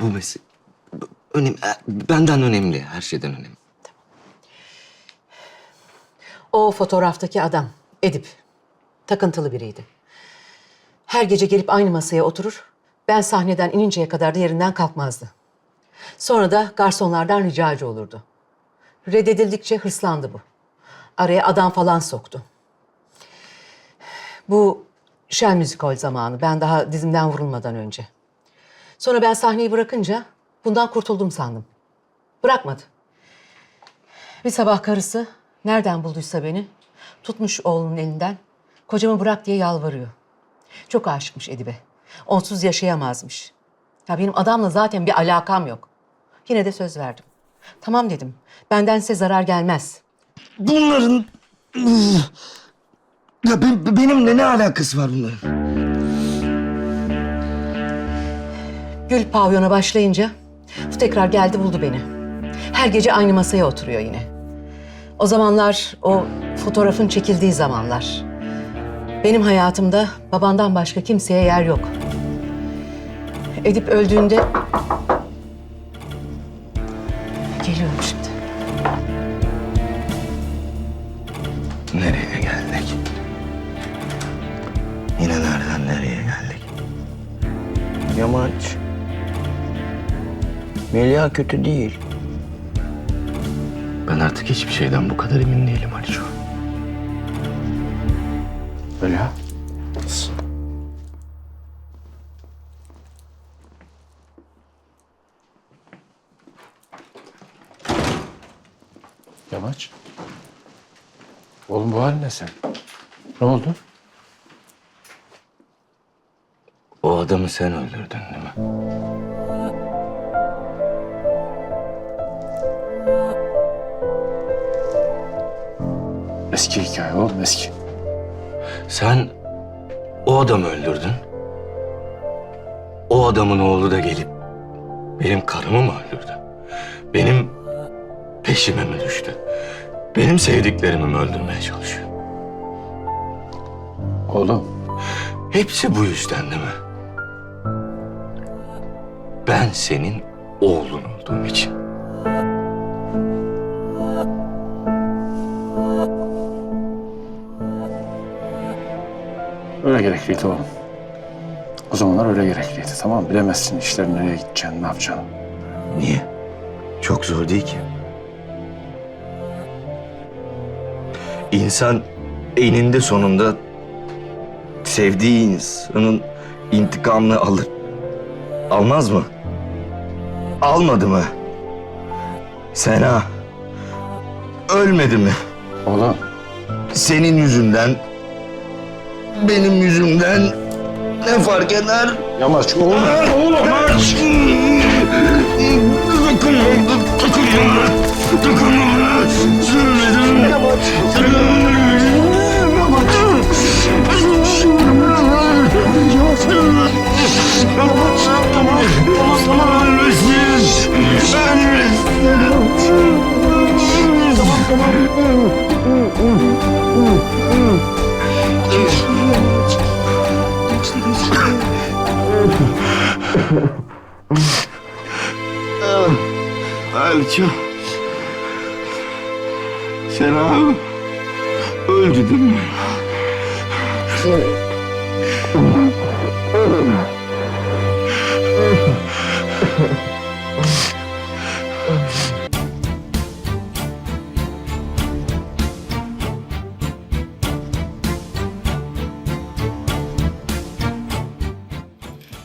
Bu mesele... Önem, e, benden önemli, her şeyden önemli. O fotoğraftaki adam Edip. Takıntılı biriydi. Her gece gelip aynı masaya oturur. Ben sahneden ininceye kadar da yerinden kalkmazdı. Sonra da garsonlardan ricacı olurdu. Reddedildikçe hırslandı bu. Araya adam falan soktu. Bu Şen Müzikol zamanı. Ben daha dizimden vurulmadan önce. Sonra ben sahneyi bırakınca bundan kurtuldum sandım. Bırakmadı. Bir sabah karısı nereden bulduysa beni tutmuş oğlunun elinden kocamı bırak diye yalvarıyor. Çok aşıkmış Edibe. Onsuz yaşayamazmış. Ya benim adamla zaten bir alakam yok. Yine de söz verdim. Tamam dedim. Benden size zarar gelmez. Bunların... Ya ben- benimle ne alakası var bunların? Gül pavyona başlayınca bu tekrar geldi buldu beni. Her gece aynı masaya oturuyor yine. O zamanlar o fotoğrafın çekildiği zamanlar. Benim hayatımda babandan başka kimseye yer yok. Edip öldüğünde... Geliyorum şimdi. Nereye geldik? Yine nereden nereye geldik? Yamaç. Melia kötü değil. Ben artık hiçbir şeyden bu kadar emin değilim Aliço. Melia. Yamaç. Oğlum bu halin ne sen? Ne oldu? O adamı sen öldürdün değil mi? Eski hikaye oğlum eski. Sen o adamı öldürdün. O adamın oğlu da gelip benim karımı mı öldürdü? Benim peşime mi düştü? Benim sevdiklerimi mi öldürmeye çalışıyor? Oğlum Hepsi bu yüzden değil mi? Ben senin oğlun olduğum için. Öyle gerekliydi oğlum. O zamanlar öyle gerekliydi tamam mı? Bilemezsin işlerin nereye gideceğini, ne yapacağını. Niye? Çok zor değil ki. İnsan eninde sonunda sevdiği insanın intikamını alır. Almaz mı? Almadı mı? Sena ölmedi mi? Oğlum Senin yüzünden, benim yüzümden ne fark eder? Yamaç oğlum. Oğlum aç! Dokunma, dokunma, dokunma. Söyledim. Aliço. Sena öldü değil mi?